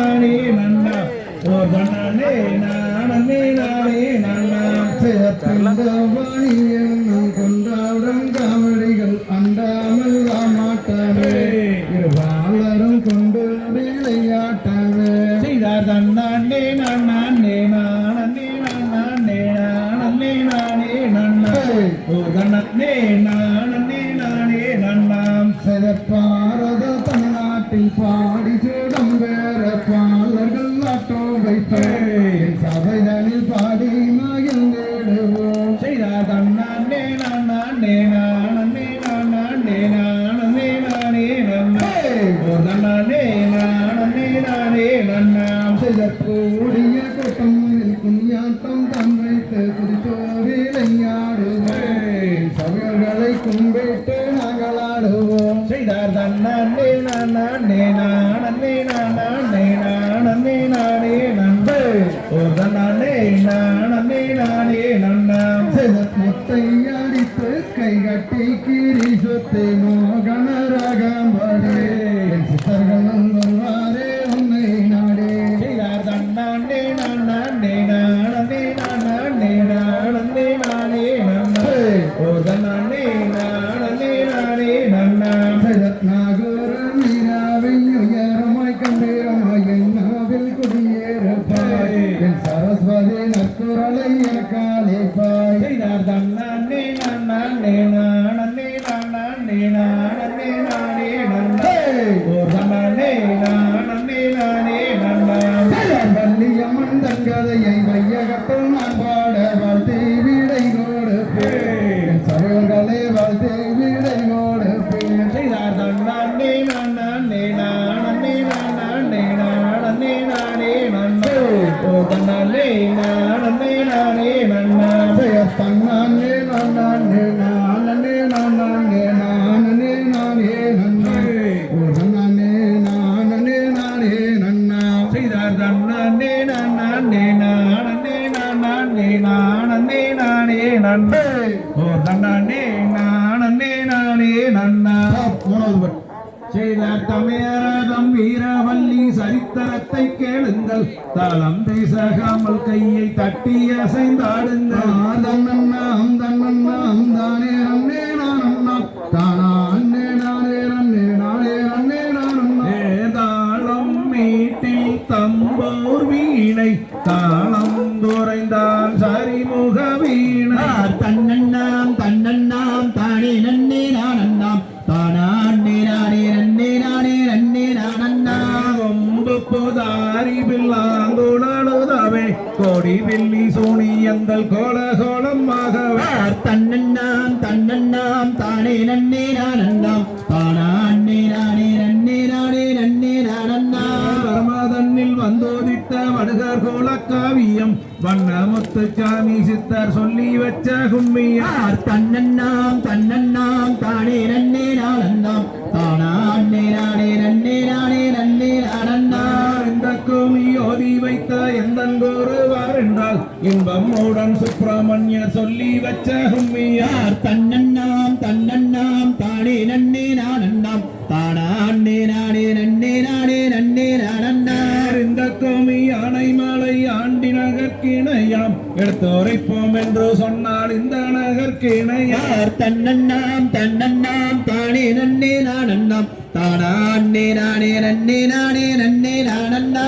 நானே நன்னா ஓ தன்னே நானே நானே நன்னா கொண்டாடும் காவடிகள் அண்டாமல் மாட்டாவே இருபாலரும் கொண்டு விளையாட்டாவே செய்தார் தன்னாண்டே நானே நானே நானே நானே நானே. நன்னா ஓ தன்னே நானே நானே. நன்னாம் தமிழ்நாட்டில் பாடி சபைதனில் பாடி மகிழ்ந்திடுவோம் செய்தார் தன்னாண்டே நானே நானே நானே நானே நானே நன்னா ஓ தன்னே நானே நானே நன்னாம் கூடிய கூட்டம் குஞ்ஞாட்டம் தம் வைத்து குதித்தோடு விளையாடுவேன் சபைகளை கும்பிட்டு நாங்கள் ஆடுவோம். செய்தார் தன்னே நானே நானே நானே நானே நானே நன்பு ஓ நானே நன்னாம். முத்தை அடித்து கை கட்டி கிரி சொத்தை மோகன ரகம் வரே தன்னே நானே நானே நானே நானே நானே நன்னா தன்னே நானே நானே நன்னாம் வள்ளியம்மன் தங்கதையை நானே நானே நானே நன்னே ஓ தன்னே நானே நானே நன்னா. மூணாவது பட் செய்தார் தமையரதம் வீரவல்லி சரித்திரத்தை கேளுங்கள். தளம் பேசாமல் கையை தட்டி அசைந்தாடுங்கள். தன்னண்ணாம் தன்னண்ணாம் தன்னண்ணாம் தன்னண்ணாம் தானே நன்னே நானண்ணாம். தானே நானே நன்னே நானே நன்னே நானண்ணா கொம்பு போதாரி பில்லாங்குழலுதவே கொடி வில்லி சூனியங்கள் கோல கோலமாகவே தன்னண்ணாம் தன்னண்ணாம் தானே நன்னே நானண்ணாம். தானே காவியம். வண்ணமுத்து சாமி சித்தர் சொல்லி வச்ச கும்மியா தன்னண்ணாம் தன்னண்ணாம் தானே நன்னே நானண்ணாம் தானே நானே நன்னே நானே நன்னே நானண்ணா இந்த குமி ஓதி வைத்த எந்த கூறுவார் என்றால் இன்பம் உடன் சுப்பிரமணியர் சொல்லி வச்ச கும்மியா யார் தன்னண்ணாம் தன்னண்ணாம் தானே நன்னே நானண்ணாம் தானே நானே நன்னே நானே நன்னே நானண்ணா இந்த கோமி யானை மலை ஆண்டி நகர்கிணையாம் எடுத்துரைப்போம் என்று சொன்னால் இந்த நகர்கிணையா யார் தன்னண்ணாம் தன்னண்ணாம் தானே நன்னே நானண்ணாம் தானே நானே நன்னே நானே நன்னே நானண்ணா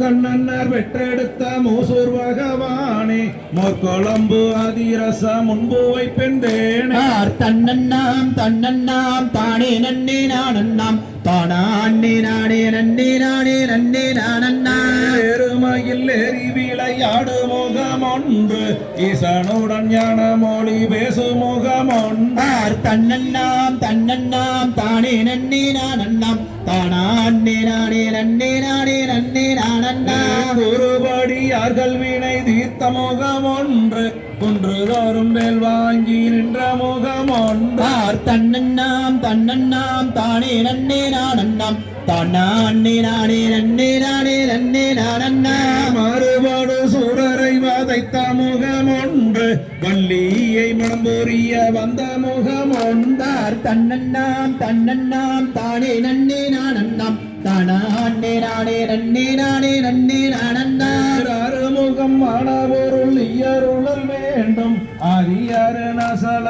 கண்ணன்னர் பெற்றெடுத்த மூசூர் பகவானே மொற்கொழம்பு அதிரச முன்பு வைப்பெண்டேனே யார் தன்னண்ணாம் தன்னண்ணாம் தானே நன்னே நானண்ணாம் தானே நானே நன்னே நானே நன்னே நானண்ணா எருமையில் ஏறி விளையாடு முகம் ஒன்று. ஈசனுடன் ஞான மொழி பேசு முகம் ஒன்று ஆர் தன்னண்ணாம் தன்னண்ணாம் தானே நன்னே நானண்ணாம் தானே நானே நன்னே நானே நன்னே நானண்ணா குருபடியார்கள் வினை தீர்த்த முகம் ஒன்று குன்றுதோறும் வேல் வாங்கி நின்ற முகம் ஒன்று ஆர் தன்னண்ணாம் தன்னண்ணாம் தானே நன்னே நானண்ணாம். தானே நானே நன்னே நானே நன்னே நானண்ணா. மறுபாடு சூரரை வதைத்த முகம் ஒன்று வள்ளியை மனம் புரிய வந்த முகம் ஒன்று ஆர் தன்னண்ணாம் தன்னண்ணாம் தானே நன்னே நானண்ணாம். தானாண்டே நானே நன்னே நானே நன்னே நானண்ணா. அறுமுகம் ஆனவருள் இயருளல்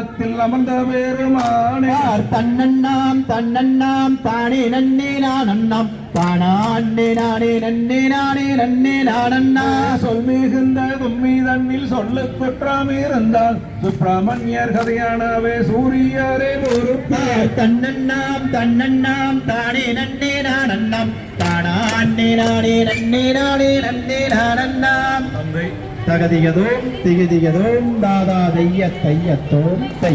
நாசலத்தில் அமர்ந்த பெருமானே யார் தன்னண்ணாம் தன்னண்ணாம் தானே நன்னே நானண்ணாம். தானாண்டே நானே நன்னே நானே நன்னே நானண்ணா. சொல் மிகுந்த தும்மி தன்னில் சொல்லு குற்றம் இருந்தால் சுப்பிரமணியர் கதையானவே சூரியரே பொறுப்பே யார் தன்னண்ணாம் தன்னண்ணாம் தானே நன்னே நானண்ணாம். தானாண்டே நானே நன்னே நானே நன்னே தகதியதோம் திகதியதோம் தாதா தைய தையத்தோம் தை.